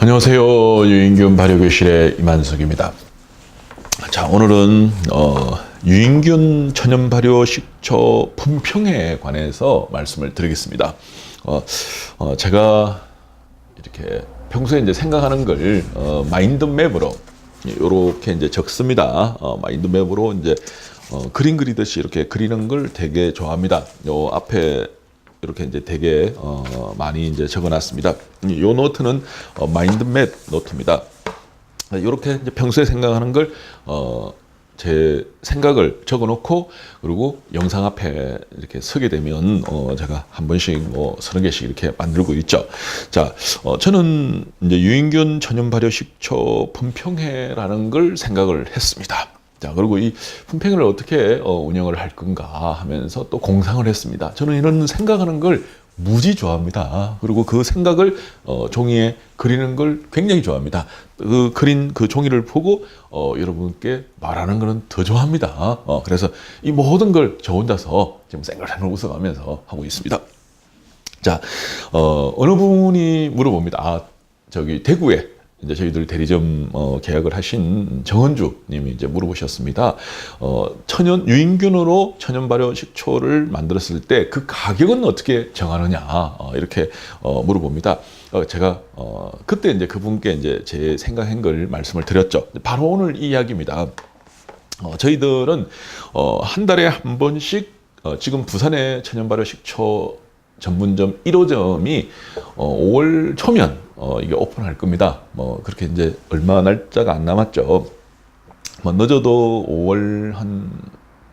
안녕하세요. 유인균 발효교실의 이만석입니다. 자, 오늘은 어, 유인균 천연 발효 식초 품평에 관해서 말씀을 드리겠습니다. 어, 어, 제가 이렇게 평소에 이제 생각하는 걸 어, 마인드맵으로 이렇게 이제 적습니다. 어, 마인드맵으로 이제 어, 그림 그리듯이 이렇게 그리는 걸 되게 좋아합니다. 요 앞에 이렇게 이제 되게 어, 많이 이제 적어놨습니다. 이 노트는 어, 마인드맵 노트입니다. 이렇게 이제 평소에 생각하는 걸 어, 제 생각을 적어놓고 그리고 영상 앞에 이렇게 서게 되면 어, 제가 한 번씩 뭐 서너 개씩 이렇게 만들고 있죠. 자, 어, 저는 이제 유인균 천연 발효 식초 품평회라는 걸 생각을 했습니다. 자, 그리고 이 품평회를 어떻게 어, 운영을 할 건가 하면서 또 공상을 했습니다. 저는 이런 생각하는 걸 무지 좋아합니다. 그리고 그 생각을 어, 종이에 그리는 걸 굉장히 좋아합니다. 그 그린 그 종이를 보고 어, 여러분께 말하는 거는 더 좋아합니다. 어, 그래서 이 모든 걸 저 혼자서 지금 생각하는 웃어가면서 하고 있습니다. 자, 어, 어느 분이 물어봅니다. 아, 저기 대구에 이제 저희들 대리점 어, 계약을 하신 정은주 님이 이제 물어보셨습니다. 어, 천연 유인균으로 천연 발효 식초를 만들었을 때 그 가격은 어떻게 정하느냐 어, 이렇게 어, 물어봅니다. 어, 제가 어, 그때 이제 그분께 이제 제 생각한 걸 말씀을 드렸죠. 바로 오늘 이 이야기입니다. 어, 저희들은 어, 한 달에 한 번씩 어, 지금 부산의 천연 발효 식초 전문점 1호점이 어, 5월 초면 어, 이게 오픈할 겁니다. 뭐 그렇게 이제 얼마 날짜가 안 남았죠. 뭐 늦어도 5월 한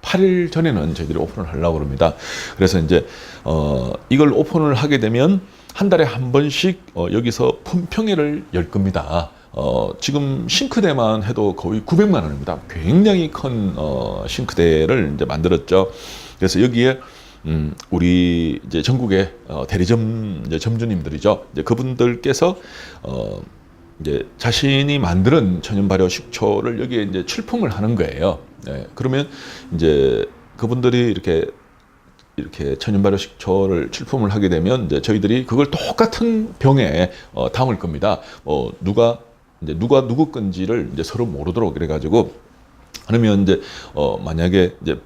8일 전에는 저희들이 오픈을 하려고 합니다. 그래서 이제 어, 이걸 오픈을 하게 되면 한 달에 한 번씩 어, 여기서 품평회를 열 겁니다. 어, 지금 싱크대만 해도 거의 900만 원입니다. 굉장히 큰 어, 싱크대를 이제 만들었죠. 그래서 여기에 음, 우리 이제 전국의 어, 대리점 이제 점주님들이죠. 이제 그분들께서 어, 이제 자신이 만드는 천연 발효 식초를 여기에 이제 출품을 하는 거예요. 네, 그러면 이제 그분들이 이렇게 이렇게 천연 발효 식초를 출품을 하게 되면 이제 저희들이 그걸 똑같은 병에 어, 담을 겁니다. 어, 누가 이제 누가 누구 건지를 이제 서로 모르도록 그래가지고 그러면 이제 어, 만약에 이제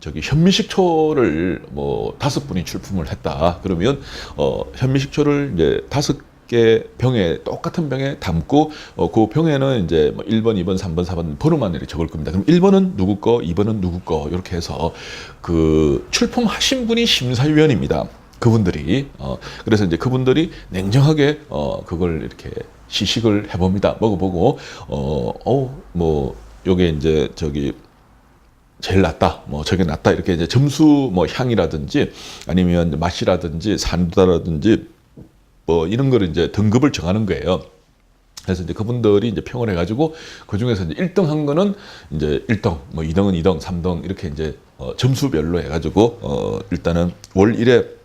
저기 현미식초를 뭐 다섯 분이 출품을 했다 그러면 어 현미식초를 이제 다섯 개 병에 똑같은 병에 담고 어, 그 병에는 이제 뭐 1번, 2번, 3번, 4번 번호만 이렇게 적을 겁니다. 그럼 1번은 누구 거, 2번은 누구 거 이렇게 해서 그 출품하신 분이 심사위원입니다. 그분들이 어 그래서 이제 그분들이 냉정하게 어 그걸 이렇게 시식을 해봅니다. 먹어보고 어어뭐 요게 이제 저기 제일 낫다, 뭐 저게 낫다 이렇게 이제 점수 뭐 향이라든지 아니면 맛이라든지 산도라든지 뭐 이런 거를 이제 등급을 정하는 거예요. 그래서 이제 그분들이 이제 평을 해가지고 그 중에서 이제 1등 한 거는 이제 1등, 뭐 2등은 2등, 3등 이렇게 이제 어 점수별로 해가지고 어 일단은 월 1회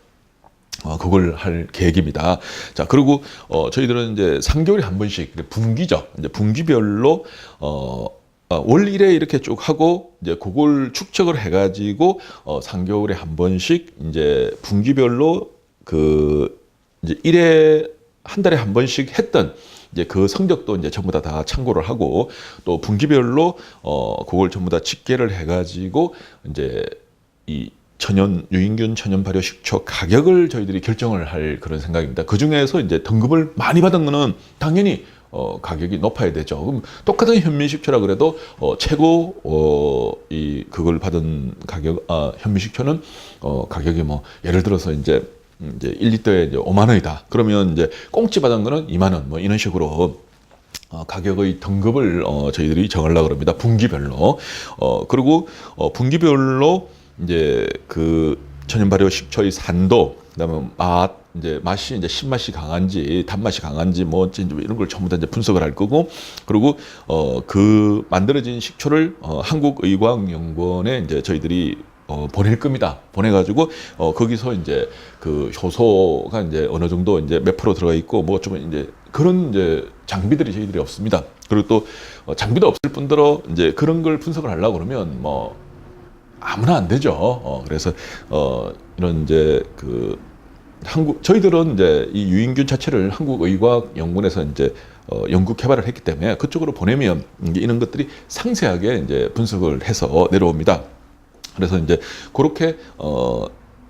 어, 그걸 할 계획입니다. 자, 그리고, 어, 저희들은 이제 3개월에 한 번씩, 분기죠. 이제 분기별로, 어, 어, 월 1회 이렇게 쭉 하고 이제 그걸 축적을 해가지고 어 3개월에 한 번씩 이제 분기별로 그 이제 1회 한 달에 한 번씩 했던 이제 그 성적도 이제 전부 다 다 참고를 하고 또 분기별로 어 그걸 전부 다 집계를 해가지고 이제 이 천연 유인균 천연 발효 식초 가격을 저희들이 결정을 할 그런 생각입니다. 그 중에서 이제 등급을 많이 받은 거는 당연히 어, 가격이 높아야 되죠. 그럼 똑같은 현미식초라 그래도 어, 최고 어, 이 그걸 받은 가격 아, 현미식초는 어, 가격이 뭐 예를 들어서 이제 음, 이제 1리터에 이제 5만 원이다. 그러면 이제 꽁치 받은 거는 2만 원 뭐 이런 식으로 어, 가격의 등급을 어, 저희들이 정하려고 합니다. 분기별로. 어, 그리고 어, 분기별로 이제 그 천연 발효 식초의 산도 그다음에 맛 이제 맛이 이제 신맛이 강한지 단맛이 강한지 뭐 이런 걸 전부 다 이제 분석을 할 거고 그리고 어 그 만들어진 식초를 어 한국의과학연구원에 이제 저희들이 어 보낼 겁니다. 보내가지고 어 거기서 이제 그 효소가 이제 어느 정도 이제 몇 프로 들어가 있고 뭐 좀 이제 그런 이제 장비들이 저희들이 없습니다. 그리고 또 어, 장비도 없을 뿐더러 이제 그런 걸 분석을 하려고 그러면 뭐 아무나 안 되죠. 어, 그래서 어, 이런 이제 그 한국 저희들은 이제 이 유인균 자체를 한국의과연구원에서 이제 어, 연구 개발을 했기 때문에 그쪽으로 보내면 이런 것들이 상세하게 이제 분석을 해서 내려옵니다. 그래서 이제 그렇게 어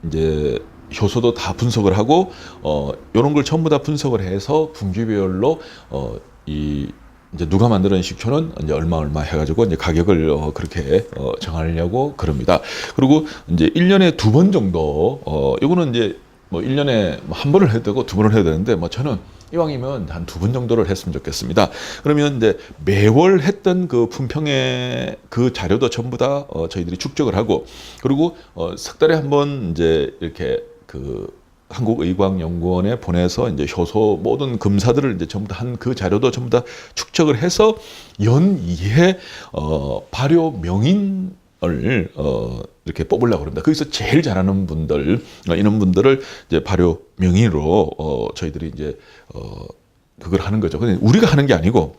이제 효소도 다 분석을 하고 어 요런 걸 전부 다 분석을 해서 분기별로 어이 이제 누가 만드는 식초는 이제 얼마 얼마 해가지고 이제 가격을 어 그렇게 어 정하려고 그럽니다. 그리고 이제 1년에 두 번 정도 어 요거는 이제 뭐 1년에 뭐한 번을 해도 되고 두 번을 해야 되는데 뭐 저는 이왕이면 한 두 번 정도를 했으면 좋겠습니다. 그러면 이제 매월 했던 그 품평의 그 자료도 전부 다 어, 저희들이 축적을 하고 그리고 어, 석 달에 한 번 이제 이렇게 그 한국의광연구원에 보내서 이제 효소 모든 검사들을 이제 전부 다 한 그 자료도 전부 다 축적을 해서 연 2회 어, 발효 명인을 어, 이렇게 뽑으려고 합니다. 거기서 제일 잘하는 분들 어, 이런 분들을 이제 발효 명인으로 어, 저희들이 이제 어, 그걸 하는 거죠. 근데 우리가 하는 게 아니고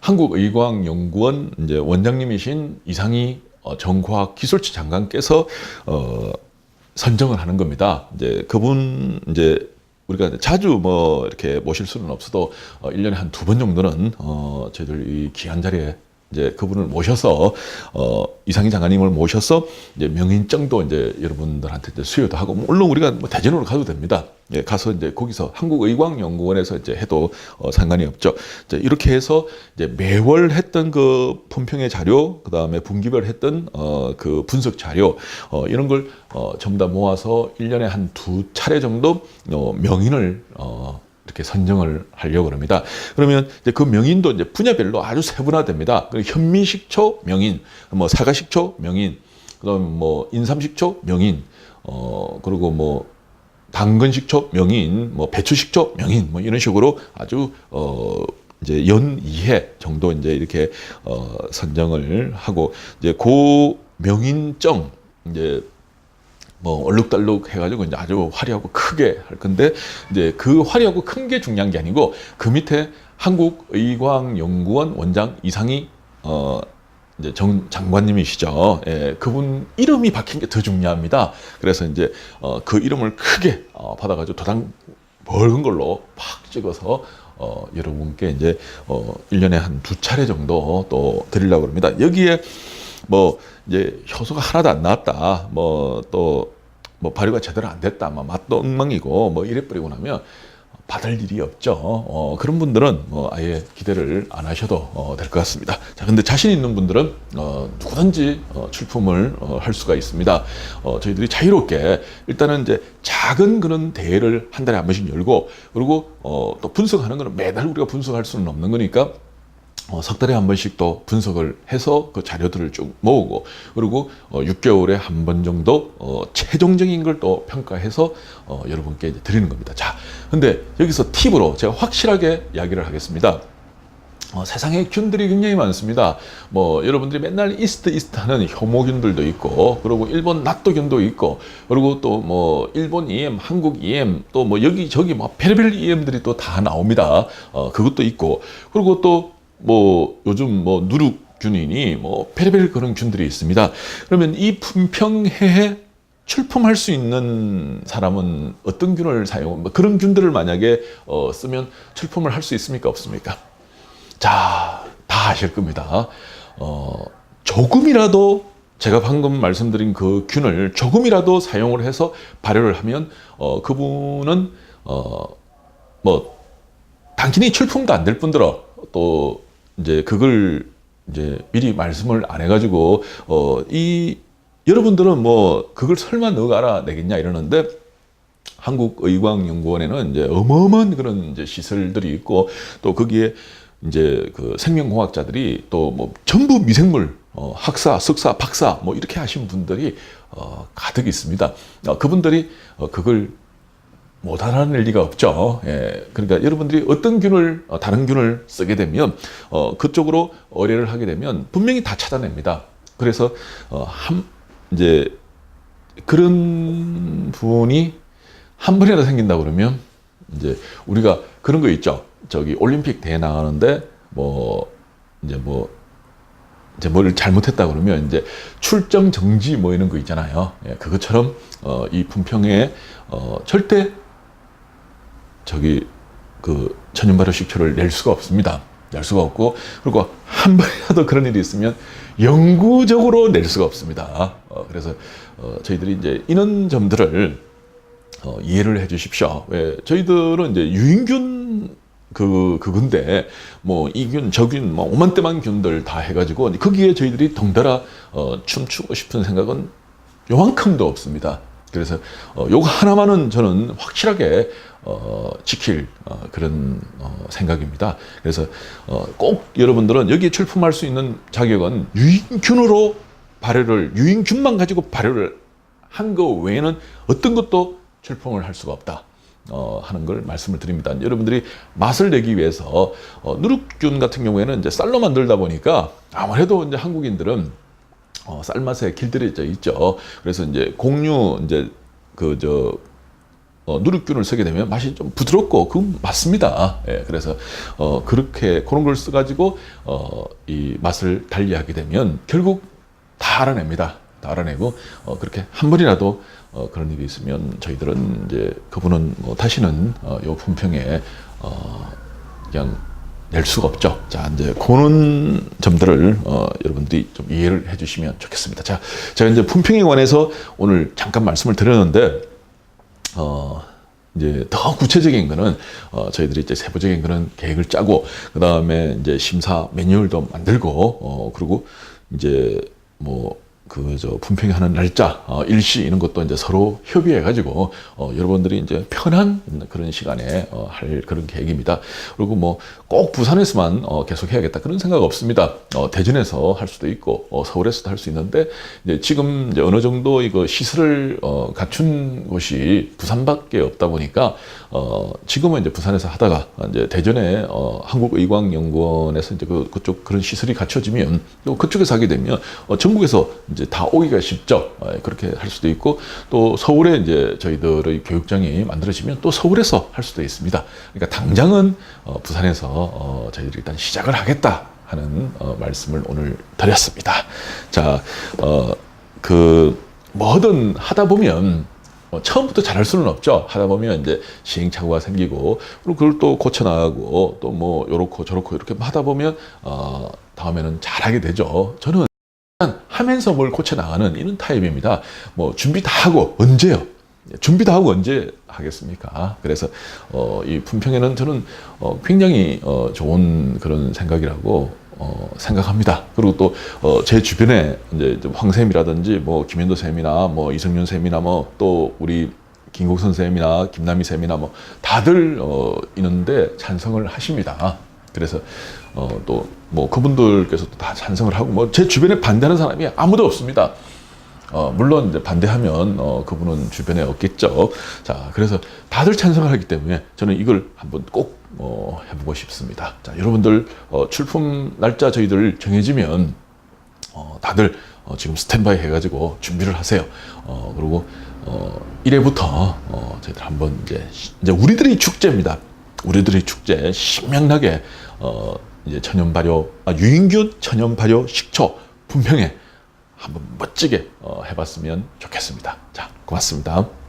한국의광연구원 이제 원장님이신 이상희 어, 정과학 기술처 장관께서 어, 선정을 하는 겁니다. 이제 그분 이제 우리가 자주 뭐 이렇게 모실 수는 없어도 어, 1년에 한 두 번 정도는 어, 저희들 이 귀한 자리에 이제 그분을 모셔서 어 이상희 장관님을 모셔서 이제 명인증도 이제 여러분들한테 이제 수여도 하고 물론 우리가 뭐 대전으로 가도 됩니다. 예, 가서 이제 거기서 한국의광연구원에서 이제 해도 어, 상관이 없죠. 이제 이렇게 해서 이제 매월 했던 그 품평의 자료, 그 다음에 분기별 했던 어, 그 분석 자료 어, 이런 걸 어, 전부 다 모아서 1년에 한 두 차례 정도 어, 명인을 어, 이렇게 선정을 하려고 합니다. 그러면 이제 그 명인도 이제 분야별로 아주 세분화됩니다. 그 현미식초 명인, 뭐 사과식초 명인, 그다음 뭐 인삼식초 명인, 어 그리고 뭐 당근식초 명인, 뭐 배추식초 명인, 뭐 이런 식으로 아주 어 이제 연 2회 정도 이제 이렇게 어 선정을 하고 이제 고 명인정 이제 뭐 얼룩달룩 해가지고 이제 아주 화려하고 크게 할 건데 이제 그 화려하고 큰 게 중요한 게 아니고 그 밑에 한국의광연구원 원장 이상희 어 이제 정 장관님이시죠. 예, 그분 이름이 박힌 게 더 중요합니다. 그래서 이제 어, 그 이름을 크게 어, 받아가지고 도장 벌은 걸로 팍 찍어서 어, 여러분께 이제 어, 1년에 한 두 차례 정도 또 드리려고 합니다. 여기에 뭐 이제 효소가 하나도 안 나왔다. 뭐 또 뭐 발효가 제대로 안 됐다. 뭐 맛도 엉망이고 뭐 이래 버리고 나면 받을 일이 없죠. 어, 그런 분들은 뭐 아예 기대를 안 하셔도 어, 될 것 같습니다. 자, 근데 자신 있는 분들은 어, 누구든지 어, 출품을 어, 할 수가 있습니다. 어, 저희들이 자유롭게 일단은 이제 작은 그런 대회를 한 달에 한 번씩 열고 그리고 어, 또 분석하는 거는 매달 우리가 분석할 수는 없는 거니까 어, 석 달에 한 번씩 또 분석을 해서 그 자료들을 쭉 모으고 그리고 어, 6개월에 한 번 정도 어, 최종적인 걸 또 평가해서 어, 여러분께 이제 드리는 겁니다. 자, 근데 여기서 팁으로 제가 확실하게 이야기를 하겠습니다. 어, 세상에 균들이 굉장히 많습니다. 뭐 여러분들이 맨날 이스트 이스트 하는 효모균들도 있고, 그리고 일본 나토균도 있고, 그리고 또 뭐 일본 EM, 한국 EM, 또 뭐 여기 저기 뭐 별별 EM들이 또 다 나옵니다. 어, 그것도 있고, 그리고 또 뭐 요즘 뭐 누룩균이니 뭐 별별 그런 균들이 있습니다. 그러면 이 품평해에 출품할 수 있는 사람은 어떤 균을 사용, 뭐 그런 균들을 만약에 어, 쓰면 출품을 할 수 있습니까? 없습니까? 자, 다 아실 겁니다. 어, 조금이라도 제가 방금 말씀드린 그 균을 조금이라도 사용을 해서 발효를 하면 어, 그분은 어, 뭐 당연히 출품도 안 될 뿐더러 또 이제 그걸 이제 미리 말씀을 안 해가지고 어 이 여러분들은 뭐 그걸 설마 너가 알아내겠냐 이러는데 한국의광연구원에는 이제 어마어마한 그런 이제 시설들이 있고 또 거기에 이제 그 생명공학자들이 또 뭐 전부 미생물 어, 학사, 석사, 박사 뭐 이렇게 하신 분들이 어, 가득 있습니다. 어, 그분들이 어, 그걸 못 알아낼 리가 없죠. 예, 그러니까 여러분들이 어떤 균을 어, 다른 균을 쓰게 되면 어, 그쪽으로 의뢰를 하게 되면 분명히 다 찾아냅니다. 그래서 어, 한 이제 그런 분이 한 번이라도 생긴다 그러면 이제 우리가 그런 거 있죠. 저기 올림픽 대회 나가는데 뭐 이제 뭐 이제 뭘 잘못했다 그러면 이제 출정 정지 뭐 이런 거 있잖아요. 예, 그것처럼 어, 이 품평에 어, 절대 저기 그 천연 발효 식초를 낼 수가 없습니다. 낼 수가 없고 그리고 한 번이라도 그런 일이 있으면 영구적으로 낼 수가 없습니다. 어, 그래서 어, 저희들이 이제 이런 점들을 어, 이해를 해 주십시오. 왜 저희들은 이제 유인균 그 그건데 뭐 이균 저균 뭐 오만대만 균들 다 해가지고 거기에 저희들이 덩달아 어, 춤추고 싶은 생각은 요만큼도 없습니다. 그래서 어, 요거 하나만은 저는 확실하게 어, 지킬 어, 그런 어, 생각입니다. 그래서 어, 꼭 여러분들은 여기에 출품할 수 있는 자격은 유인균으로 발효를 유인균만 가지고 발효를 한 거 외에는 어떤 것도 출품을 할 수가 없다. 어, 하는 걸 말씀을 드립니다. 여러분들이 맛을 내기 위해서 어, 누룩균 같은 경우에는 이제 쌀로 만들다 보니까 아무래도 이제 한국인들은 어, 쌀맛에 길들여져 있죠. 그래서 이제 공유 이제 그저 어, 누룩균을 쓰게 되면 맛이 좀 부드럽고 그 맞습니다. 예, 그래서 어, 그렇게 그런 걸 써가지고 어, 이 맛을 달리하게 되면 결국 다 알아냅니다. 다 알아내고 어, 그렇게 한 번이라도 어, 그런 일이 있으면 저희들은 이제 그분은 뭐 다시는 어, 요 품평에 어, 그냥 낼 수가 없죠. 자, 이제 그런 점들을 어, 여러분들이 좀 이해를 해주시면 좋겠습니다. 자, 제가 이제 품평에 관해서 오늘 잠깐 말씀을 드렸는데 어, 이제 더 구체적인 거는 어, 저희들이 이제 세부적인 그런 계획을 짜고 그 다음에 이제 심사 매뉴얼도 만들고 어, 그리고 이제 뭐 그 저 품평하는 날짜 어, 일시 이런 것도 이제 서로 협의해 가지고 어, 여러분들이 이제 편한 그런 시간에 어, 할 그런 계획입니다. 그리고 뭐 꼭 부산에서만 어, 계속 해야겠다 그런 생각 없습니다. 어, 대전에서 할 수도 있고 어, 서울에서도 할 수 있는데 이제 지금 이제 어느 정도 이거 시설을 어, 갖춘 곳이 부산밖에 없다 보니까 어, 지금은 이제 부산에서 하다가 이제 대전에 어, 한국의광연구원에서 이제 그, 그쪽 그런 시설이 갖춰지면 또 그쪽에서 하게 되면 어, 전국에서 이제 다 오기가 쉽죠. 어, 그렇게 할 수도 있고 또 서울에 이제 저희들의 교육장이 만들어지면 또 서울에서 할 수도 있습니다. 그러니까 당장은 어, 부산에서 어, 저희들이 일단 시작을 하겠다 하는 어, 말씀을 오늘 드렸습니다. 자, 어, 그 뭐든 하다 보면 뭐 처음부터 잘할 수는 없죠. 하다 보면 이제 시행착오가 생기고 그리고 그걸 또 고쳐 나가고 또 뭐 요렇고 저렇고 이렇게 하다 보면 어 다음에는 잘하게 되죠. 저는 하면서 뭘 고쳐 나가는 이런 타입입니다. 뭐 준비 다 하고 언제요? 준비 다 하고 언제 하겠습니까? 그래서 어, 이 품평에는 저는 어, 굉장히 어, 좋은 그런 생각이라고 어, 생각합니다. 그리고 또제 주변에 이제 좀 황쌤이라든지 뭐 김현도 쌤이나 뭐 이성윤 쌤이나 뭐 또 우리 김국 선생님이나 김남희 쌤이나 뭐 다들 어, 있는데 찬성을 하십니다. 그래서 어, 또 뭐 그분들께서도 다 찬성을 하고 뭐 제 주변에 반대하는 사람이 아무도 없습니다. 어, 물론 이제 반대하면 어, 그분은 주변에 없겠죠. 자, 그래서 다들 찬성을 하기 때문에 저는 이걸 한번 꼭 어, 해보고 싶습니다. 자, 여러분들 어, 출품 날짜 저희들 정해지면 어, 다들 어, 지금 스탠바이 해가지고 준비를 하세요. 어, 그리고 어, 1회부터 어, 저희들 한번 이제 시- 이제 우리들의 축제입니다. 우리들의 축제 신명나게 어, 이제 천연 발효 아, 유인균 천연 발효 식초 분평에 한번 멋지게 어, 해봤으면 좋겠습니다. 자, 고맙습니다.